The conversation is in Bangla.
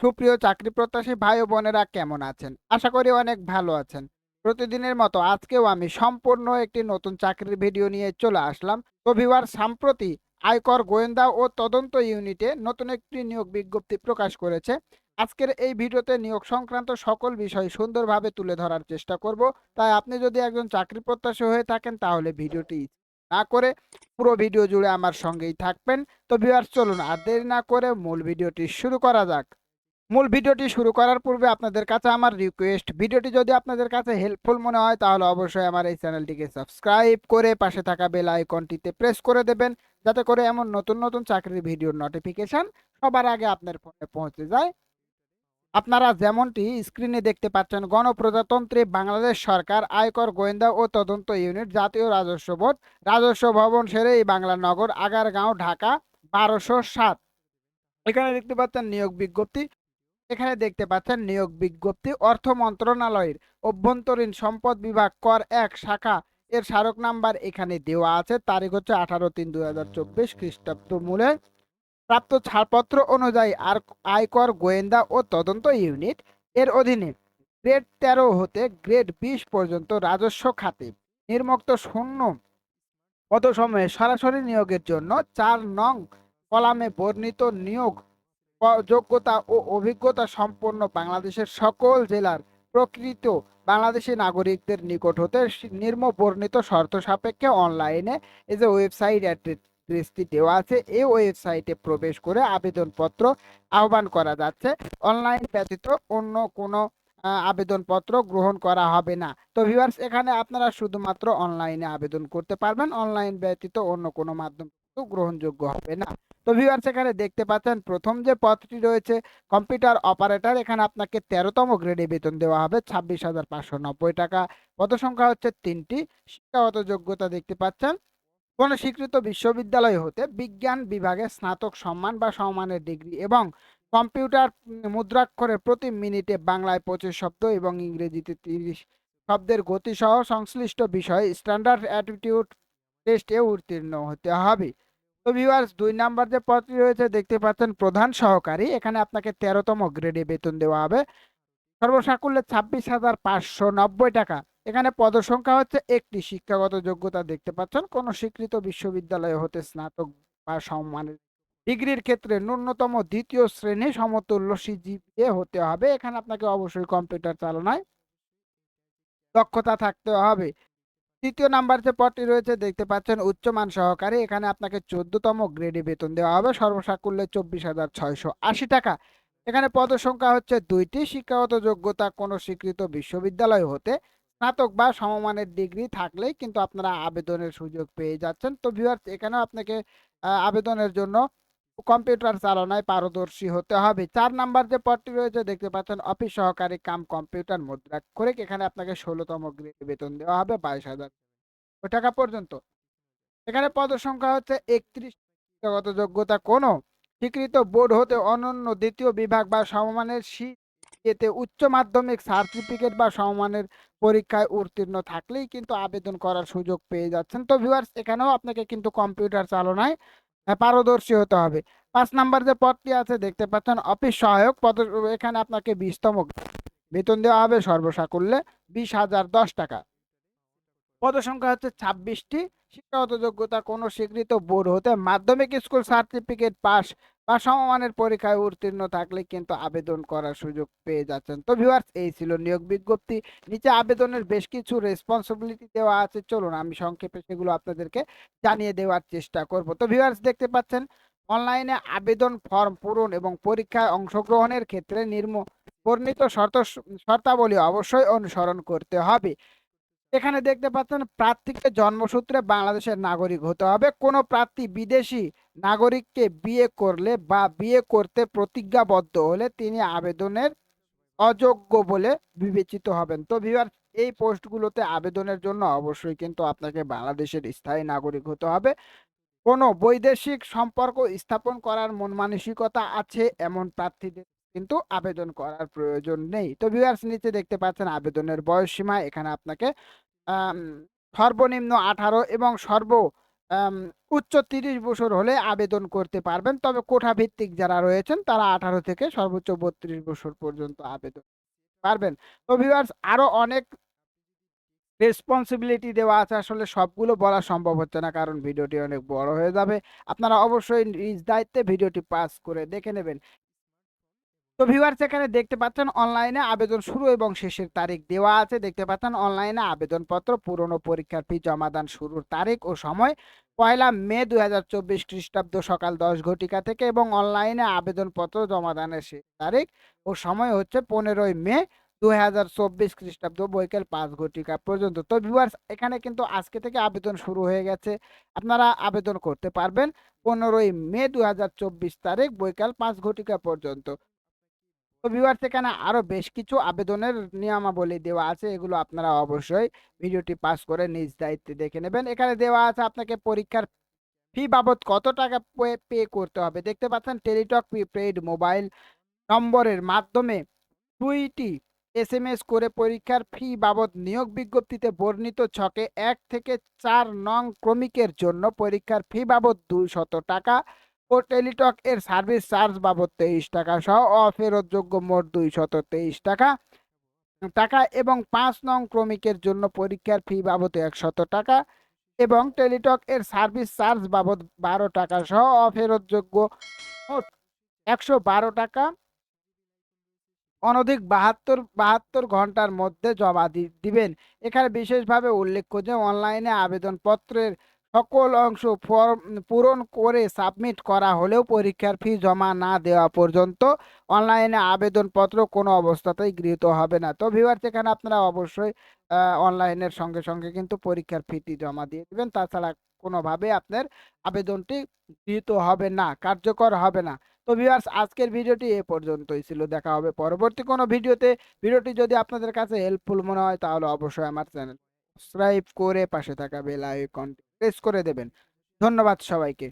সুপ্রিয় চাকরি প্রত্যাশী ভাই ও বোনেরা কেমন আছেন? আশা করি অনেক ভালো আছেন। প্রতিদিনের মতো আজকেও আমি সম্পূর্ণ একটি নতুন চাকরির ভিডিও নিয়ে চলে আসলাম। তো সাম্প্রতি আয়কর গোয়েন্দা ও তদন্ত ইউনিটে নতুন একটি নিয়োগ বিজ্ঞপ্তি প্রকাশ করেছে। আজকের এই ভিডিওতে নিয়োগ সংক্রান্ত সকল বিষয় সুন্দরভাবে তুলে ধরার চেষ্টা করব। তাই আপনি যদি একজন চাকরি প্রত্যাশী হয়ে থাকেন, তাহলে ভিডিওটি না করে পুরো ভিডিও জুড়ে আমার সঙ্গেই থাকবেন। তো ভিউয়ার্স, চলুন আর দেরি না করে মূল ভিডিওটি শুরু করা যাক। মূল ভিডিওটি শুরু করার পূর্বে আপনাদের কাছে আমার রিকোয়েস্ট ভিডিওটি যদি আপনাদের কাছে হেল্পফুল মনে হয়, তাহলে অবশ্যই আমার এই চ্যানেলটিকে সাবস্ক্রাইব করে পাশে থাকা বেল আইকনটিতে প্রেস করে দেবেন, যাতে করে এমন নতুন নতুন চাকরির ভিডিওর নোটিফিকেশন সবার আগে আপনার ফোনে পৌঁছে যায়। আপনারা যেমনটি স্ক্রিনে দেখতে পাচ্ছেন, গণপ্রজাতন্ত্রী বাংলাদেশ সরকার, আয়কর গোয়েন্দা ও তদন্ত ইউনিট জাতীয় রাজস্ব বোর্ড, রাজস্ব ভবন সেরে এই বাংলা নগর, আগারগাঁও, ঢাকা, বারোশো সাত। এখানে দেখতে পাচ্ছেন নিয়োগ বিজ্ঞপ্তি। এখানে দেখতে পাচ্ছেন নিয়োগ বিজ্ঞপ্তি অর্থ মন্ত্রণালয়ের অভ্যন্তরীণ সম্পদ বিভাগ কর এক শাখা। এর স্মারক নাম্বার এখানে দেওয়া আছে। তারিখ হচ্ছে আঠারো তিন দুই হাজার চব্বিশ খ্রিস্টাব্দ মূলে। প্রাপ্ত ছাড়পত্র অনুযায়ী আর আয়কর গোয়েন্দা ও তদন্ত ইউনিট। এর অধীনে গ্রেড তেরো হতে গ্রেড বিশ পর্যন্ত রাজস্ব খাতে। নির্মুক্ত শূন্য পদসময়ে সরাসরি নিয়োগের জন্য চার নং কলামে বর্ণিত নিয়োগ যোগ্যতা ও অভিজ্ঞতা সম্পন্ন বাংলাদেশের সকল জেলার প্রকৃত বাংলাদেশি নাগরিকদের নিকট হতে সি- নিম্ন বর্ণিত শর্ত সাপেক্ষে অনলাইনে এই যে ওয়েবসাইট অ্যাড্রেসটি দেওয়া আছে, এই ওয়েবসাইটে প্রবেশ করে আবেদনপত্র আহ্বান করা যাচ্ছে। অনলাইন ব্যতীত অন্য কোনো আবেদনপত্র গ্রহণ করা হবে না। তো ভিউয়ার্স, এখানে আপনারা শুধুমাত্র অনলাইনে আবেদন করতে পারবেন। অনলাইন ব্যতীত অন্য কোনো মাধ্যম গ্রহণযোগ্য হবে না। তো ভিউয়ার্স এখানে দেখতে পাচ্ছেন প্রথম যে পদটি রয়েছে কম্পিউটার অপারেটর এখানে আপনাকে তেরোতম গ্রেডে বেতন দেওয়া হবে ছাব্বিশ হাজার পাঁচশো নব্বই টাকা। পদ সংখ্যা হচ্ছে তিনটি শিক্ষাগত যোগ্যতা দেখতে পাচ্ছেন। কোন স্বীকৃত বিশ্ববিদ্যালয় হতে বিজ্ঞান বিভাগে স্নাতক সম্মান বা সম্মানের ডিগ্রি এবং কম্পিউটার উম, মুদ্রাক্ষরে প্রতি মিনিটে বাংলায় পঁচিশ শব্দ এবং ইংরেজিতে তিরিশ শব্দের গতিসহ সংশ্লিষ্ট বিষয়ে স্ট্যান্ডার্ড অ্যাটিটিউড টেস্টে উত্তীর্ণ হতে হবে। তো ভিউয়ার্স দুই নাম্বার যে পদটি রয়েছে, দেখতে পাচ্ছেন প্রধান সহকারী। এখানে আপনাকে তেরোতম গ্রেডে বেতন দেওয়া হবে। সর্বসাকুল্যে ছাব্বিশ হাজার পাঁচশো নব্বই টাকা। এখানে পদসংখ্যা হচ্ছে একটি। শিক্ষাগত যোগ্যতা দেখতে পাচ্ছেন। কোন স্বীকৃত বিশ্ববিদ্যালয় হতে স্নাতক বা সম্মানের ডিগ্রির ক্ষেত্রে ন্যূনতম দ্বিতীয় শ্রেণি সমতুল্য সিজিপিএ হতে হবে। এখানে আপনাকে অবশ্যই কম্পিউটার চালনায় দক্ষতা থাকতে হবে। তৃতীয় নাম্বার যে পদটি রয়েছে, দেখতে পাচ্ছেন উচ্চমান সহকারী এখানে আপনাকে চোদ্দতম গ্রেডে বেতন দেওয়া হবে। সর্বসাকুল্যে চব্বিশ হাজার ছয়শো আশি টাকা। এখানে পদ সংখ্যা হচ্ছে দুইটি। শিক্ষাগত যোগ্যতা কোনো স্বীকৃত বিশ্ববিদ্যালয় হতে স্নাতক বা সমমানের ডিগ্রি থাকলেই কিন্তু আপনারা আবেদনের সুযোগ পেয়ে যাচ্ছেন। তো ভিউয়ার্স এখানেও আপনাকে আবেদনের জন্য কম্পিউটার চালনায় পারদর্শী হতে হবে। চার নাম্বার যে পদটি রয়েছে, দেখতে পাচ্ছেন, অফিস সহকারী কাম কম্পিউটার মুদ্রা করে এখানে আপনাকে ষোলোতম গ্রেড বেতন দেওয়া হবে, বাইশ হাজার টাকা পর্যন্ত। এখানে পদ সংখ্যা হচ্ছে একত্রিশ। শিক্ষাগত যোগ্যতা কোনো। স্বীকৃত বোর্ড হতে অনন্য দ্বিতীয় বিভাগ বা সমমানের এতে উচ্চ মাধ্যমিক সার্টিফিকেট বা সমমানের পরীক্ষায় উত্তীর্ণ থাকলেই কিন্তু আবেদন করার সুযোগ পেয়ে যাচ্ছেন। তো ভিউয়ার্স এখানেও আপনাকে কিন্তু কম্পিউটার চালনায় পারদর্শী হতে হবে। পাঁচ নাম্বার যে পদটি আছে, দেখতে পাচ্ছেন, অফিস সহায়ক পদ, এখানে আপনাকে বিশতম বেতন দেওয়া হবে সর্বসাকুল্যে বিশ হাজার দশ টাকা। পদসংখ্যা হচ্ছে ছাব্বিশটি। শিক্ষাগত যোগ্যতা কোনো স্বীকৃত বোর্ড হতে মাধ্যমিক স্কুল সার্টিফিকেট পাস বা সমমানের পরীক্ষায় উত্তীর্ণ থাকলে কিন্তু আবেদন করার সুযোগ পেয়ে যাচ্ছেন। তো ভিউয়ার্স এই ছিল নিয়োগ বিজ্ঞপ্তি। নিচে আবেদনের বেশ কিছু রেসপন্সিবিলিটি দেওয়া আছে। চলুন আমি সংক্ষেপে সেগুলো আপনাদেরকে জানিয়ে দেওয়ার চেষ্টা করব। তো ভিউয়ার্স দেখতে পাচ্ছেন, অনলাইনে আবেদন ফর্ম পূরণ এবং পরীক্ষায় অংশগ্রহণের ক্ষেত্রে নির্ম বর্ণিত শর্ত শর্তাবলী অবশ্যই অনুসরণ করতে হবে। এখানে দেখতে পাচ্ছেন, প্রার্থীকে জন্মসূত্রে বাংলাদেশের নাগরিক হতে হবে। কোনো প্রার্থী বিদেশি নাগরিককে বিয়ে করলে বা বিয়ে করতে প্রতিজ্ঞাবদ্ধ হলে তিনি আবেদনের অযোগ্য বলে বিবেচিত হবেন। তো ভিউয়ার এই পোস্টগুলোতে আবেদনের জন্য অবশ্যই কিন্তু আপনাকে বাংলাদেশের স্থায়ী নাগরিক হতে হবে। কোনো বৈদেশিক সম্পর্ক স্থাপন করার মন মানসিকতা আছে এমন প্রার্থীদের কিন্তু আবেদন করার প্রয়োজন নেই তো ভিউয়ার্স নিচে দেখতে পাচ্ছেন আবেদনের বয়স সীমা এখানে আপনাকে সর্বনিম্ন আঠারো এবং সর্ব উচ্চ ৩০ বছর হলে আবেদন করতে পারবেন। তবে কোঠা ভিত্তিক যারা রয়েছেন, তারা ১৮ থেকে সর্বোচ্চ ৩২ বছর পর্যন্ত আবেদন পারবেন। তো ভিউয়ার্স আরও অনেক রেসপন্সিবিলিটি দেওয়া আছে আসলে সবগুলো বলা সম্ভব হচ্ছে না, কারণ ভিডিওটি অনেক বড় হয়ে যাবে। আপনারা অবশ্যই নিজ দায়িত্বে ভিডিওটি পাস করে দেখে নেবেন। তো ভিউয়ার্স এখানে দেখতে পাচ্ছেন অনলাইনে আবেদন শুরু এবং শেষের তারিখ দেওয়া আছে। দেখতে পাচ্ছেন অনলাইনে আবেদনপত্র পূরণ ও পরীক্ষার ফি জমাদান শুরুর তারিখ ও সময় পয়লা মে ২০২৪ খ্রিস্টাব্দ সকাল ১০ ঘটিকা থেকে এবং অনলাইনে আবেদনপত্র, জমাদানের শেষ তারিখ ও সময় হচ্ছে ১৫ই মে ২০২৪ খ্রিস্টাব্দ বৈকাল পাঁচ ঘটিকা পর্যন্ত। তো ভিউয়ার্স এখানে কিন্তু আজকে থেকে আবেদন শুরু হয়ে গেছে। আপনারা আবেদন করতে পারবেন ১৫ই মে ২০২৪ তারিখ বৈকাল পাঁচ ঘটিকা পর্যন্ত। ভিউয়ার্স এখানে আরও বেশ কিছু আবেদনের নিয়মাবলী দেওয়া আছে। এগুলো আপনারা অবশ্যই ভিডিওটি পাস করে নিজ দায়িত্বে দেখে নেবেন। এখানে দেওয়া আছে আপনাকে পরীক্ষার ফি বাবদ কত টাকা পে করতে হবে। দেখতে পাচ্ছেন টেলিটক প্রিপেইড মোবাইল নম্বরের মাধ্যমে দুইটি এস এম এস করে পরীক্ষার ফি বাবদ নিয়োগ বিজ্ঞপ্তিতে বর্ণিত ছকে এক থেকে চার নং ক্রমিকের জন্য পরীক্ষার ফি বাবদ ২০০ টাকা ও টেলিটক এর সার্ভিস চার্জ বাবদ ২৩ টাকা সহ অফেরতযোগ্য মোট ২২৩ টাকা টাকা এবং পাঁচ নং ক্রমিকের জন্য পরীক্ষার ফি বাবদ ১০০ টাকা এবং টেলিটক এর সার্ভিস চার্জ বাবদ ১২ টাকা সহ অফেরতযোগ্য মোট ১১২ টাকা অনধিক ৭২ ৭২ ঘণ্টার মধ্যে জমা দিবেন। এখানে বিশেষভাবে উল্লেখ্য যে, অনলাইনে আবেদনপত্রের সকল অংশ ফর্ম পূরণ করে সাবমিট করা হলেও পরীক্ষার ফি জমা না দেওয়া পর্যন্ত অনলাইনে আবেদনপত্র কোনো অবস্থাতেই গৃহীত হবে না। তো ভিউয়ার্স এখানে আপনারা অবশ্যই অনলাইনের সঙ্গে, সঙ্গে কিন্তু পরীক্ষার ফিটি জমা দিয়ে দেবেন তাছাড়া কোনোভাবে আপনার আবেদনটি গৃহীত হবে না, কার্যকর হবে না। তো ভিউয়ার্স আজকের ভিডিওটি এ পর্যন্তই ছিল। দেখা হবে পরবর্তী কোনো ভিডিওতে। ভিডিওটি যদি আপনাদের কাছে হেল্পফুল মনে হয় তাহলে অবশ্যই আমার চ্যানেল সাবস্ক্রাইব করে পাশে থাকা বেল আইকনটি প্রেস করে দেবেন। ধন্যবাদ সবাইকে।